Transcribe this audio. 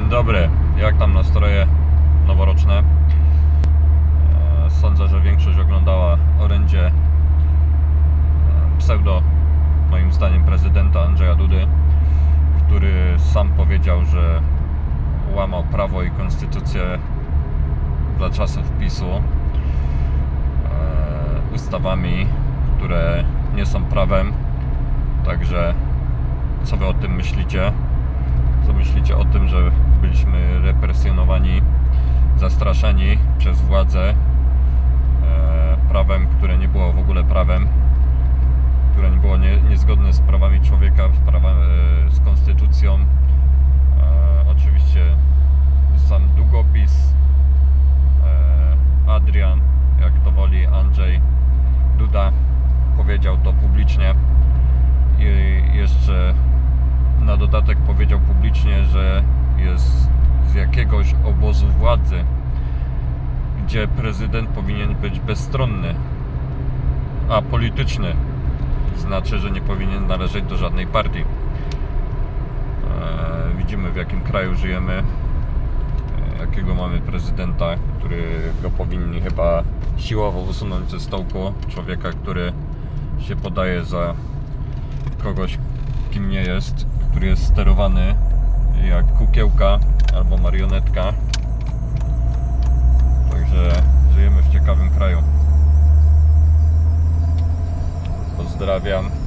Dzień dobry. Jak tam nastroje noworoczne? E, Sądzę, że większość oglądała orędzie e, pseudo, moim zdaniem, prezydenta Andrzeja Dudy, który sam powiedział, że łamał prawo i konstytucję za czasów PiSu e, ustawami, które nie są prawem. Także co wy o tym myślicie? Co myślicie o tym, że byliśmy represjonowani, zastraszani przez władzę e, prawem, które nie było w ogóle prawem, które nie było nie, niezgodne z prawami człowieka, prawa, e, z konstytucją. E, oczywiście sam długopis e, Adrian, jak to woli Andrzej Duda, powiedział to publicznie i jeszcze na dodatek powiedział publicznie, że jest z jakiegoś obozu władzy, gdzie prezydent powinien być bezstronny, a polityczny. Znaczy, że nie powinien należeć do żadnej partii. Eee, widzimy w jakim kraju żyjemy, e, jakiego mamy prezydenta, którego powinni chyba siłowo usunąć ze stołku. Człowieka, który się podaje za kogoś, kim nie jest, który jest sterowany jak kukiełka albo marionetka. Także żyjemy w ciekawym kraju. Pozdrawiam.